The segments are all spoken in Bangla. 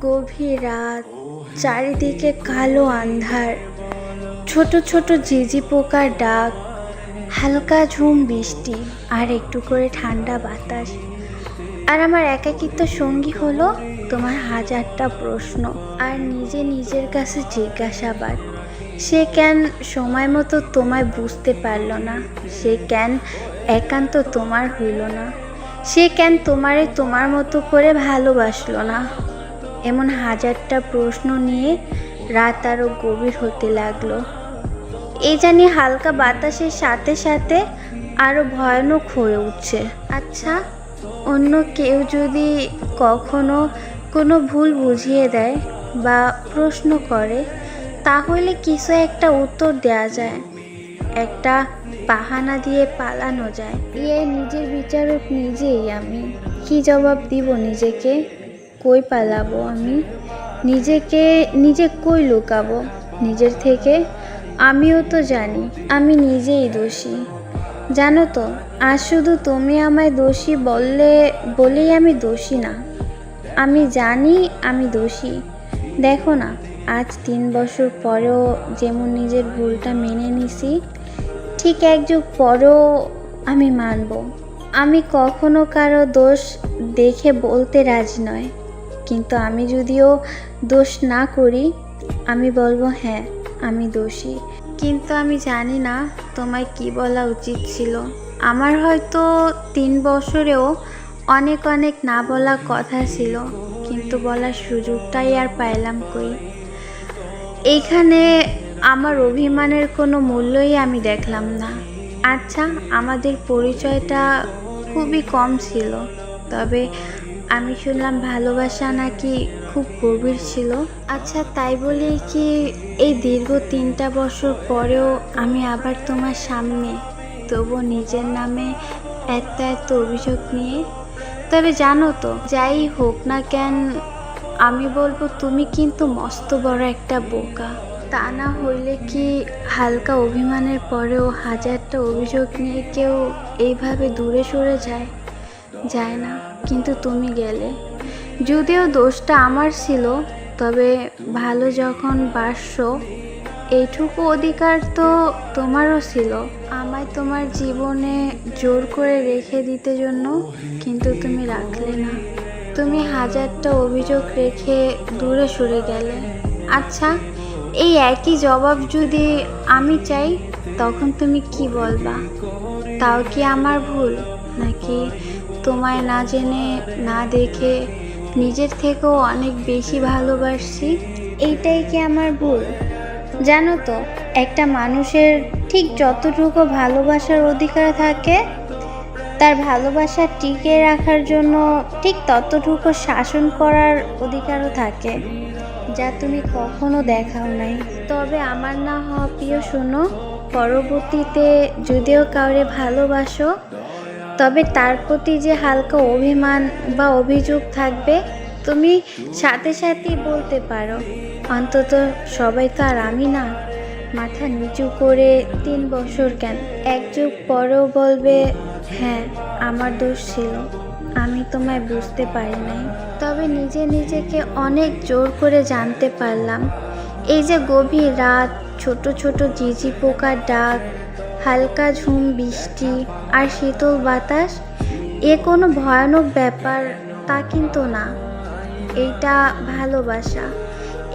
গভীর রাত, চারিদিকে কালো আন্ধার, ছোট ছোট ঝিঝি পোকার ডাক, হালকা ঝুম বৃষ্টি, আর একটু করে ঠান্ডা বাতাস। আর আমার একাকিত্ব সঙ্গী হলো তোমার হাজারটা প্রশ্ন আর নিজে নিজের কাছে জিজ্ঞাসাবাদ। সে কেন সময় মতো তোমায় বুঝতে পারল না? সে কেন একান্ত তোমার হইল না? সে কেন তোমারে তোমার মতো করে ভালোবাসলো না? এমন হাজারটা প্রশ্ন নিয়ে রাত আরও গভীর হতে লাগল। এই জানি হালকা বাতাসের সাথে সাথে আরও ভয়ানক হয়ে উঠছে। আচ্ছা অন্য কেউ যদি কখনো কোনো ভুল বুঝিয়ে দেয় বা প্রশ্ন করে, তাহলে কিছু একটা উত্তর দেয়া যায়। একটা বাহানা দিয়ে পালানো যায়। ইয়ে নিজের বিচারক নিজেই আমি। কি জবাব দিব নিজেকে? কই পালাবো আমি? নিজেকে, নিজে কই লুকাবো? নিজের থেকে? আমিও তো জানি, আমি নিজেই দোষী। জানো তো, আজ শুধু তুমি আমায় দোষী বললে, বলেই আমি দোষী না। আমি জানি আমি দোষী। দেখো না, আজ তিন বছর পরেও যেমন নিজের ভুলটা মেনে নিছি, ঠিক এক যুগ পরেও আমি মানব। আমি কখনো কারও দোষ দেখে বলতে রাজি নয়। কিন্তু আমি যদিও দোষ না করি, আমি বলব হ্যাঁ আমি দোষী। কিন্তু আমি জানি না তোমায় কি বলা উচিত ছিল। আমার হয়তো তিন বছরেও অনেক অনেক না বলা কথা ছিল, কিন্তু বলার সুযোগটাই আর পাইলাম কই? এইখানে আমার অভিমানের কোনো মূল্যই আমি দেখলাম না। আচ্ছা আমাদের পরিচয়টা খুবই কম ছিল। তবে আমি শুনলাম ভালোবাসা নাকি খুব গভীর ছিল। আচ্ছা তাই বলেই কি এই দীর্ঘ তিনটা বছর পরেও আমি আবার তোমার সামনে? তবু নিজের নামে এত এত অভিযোগ নিয়ে? তবে জানো তো, যাই হোক না কেন, আমি বলব তুমি কিন্তু মস্ত বড় একটা বোকা। তা না হইলে কি হালকা অভিমানের পরেও হাজারটা অভিযোগ নিয়ে কেউ এইভাবে দূরে সরে যায়? যায় না। কিন্তু তুমি গেলে। যদিও দোষটা আমার ছিল, তবে ভালো যখন বাসছো, এইটুকু অধিকার তো তোমারও ছিল। আমায় তোমার জীবনে জোর করে রেখে দিতে জন্য কিন্তু তুমি রাখলে না। তুমি হাজারটা অভিযোগ রেখে দূরে সরে গেলে। আচ্ছা এই একই জবাব যদি আমি চাই, তখন তুমি কি বলবা? তাও কি আমার ভুল? নাকি তোমায় না জেনে না দেখে নিজের থেকেও অনেক বেশি ভালোবাসছি। এইটাই কি আমার ভুল? জানো তো একটা মানুষের ঠিক যতটুকু ভালোবাসার অধিকার থাকে তার ভালোবাসা টিকে রাখার জন্য ঠিক ততটুকু শাসন করার অধিকারও থাকে যা তুমি কখনো দেখাও নাই। তবে আমার না হওয়া প্রিয় শোনো পরবর্তীতে যদিও কাউরে ভালোবাসো তবে তার প্রতি যে হালকা অভিমান বা অভিযোগ থাকবে, তুমি সাথে সাথেই বলতে পারো। অন্তত সবাই তো আর আমি না। মাথা নিচু করে তিন বছর কেন? এক যুগ পরেও বলবে হ্যাঁ আমার দোষ ছিল। আমি তোমায় বুঝতে পারি নাই। তবে নিজে নিজেকে অনেক জোর করে জানতে পারলাম। এই যে গভীর রাত, ছোট ছোট ঝিঝি পোকার ডাক হালকা ঝুম, বৃষ্টি আর শীতল বাতাস, এ কোনো ভয়ানক ব্যাপার তা কিন্তু না। এইটা ভালোবাসা,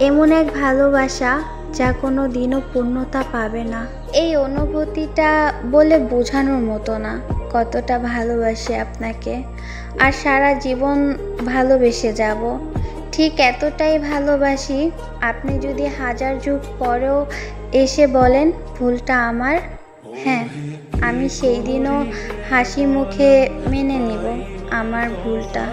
এমন এক ভালোবাসা যা কোনো দিনও পূর্ণতা পাবে না। এই অনুভূতিটা বলে বোঝানোর মতো না কতটা ভালোবাসি আপনাকে। আর সারা জীবন ভালোবেসে যাব। ঠিক এতটাই ভালোবাসি, আপনি যদি হাজার যুগ পরেও এসে বলেন, ভুলটা আমার হ্যাঁ আমি সেই দিনও হাসি মুখে মেনে নেব আমার ভুলটা।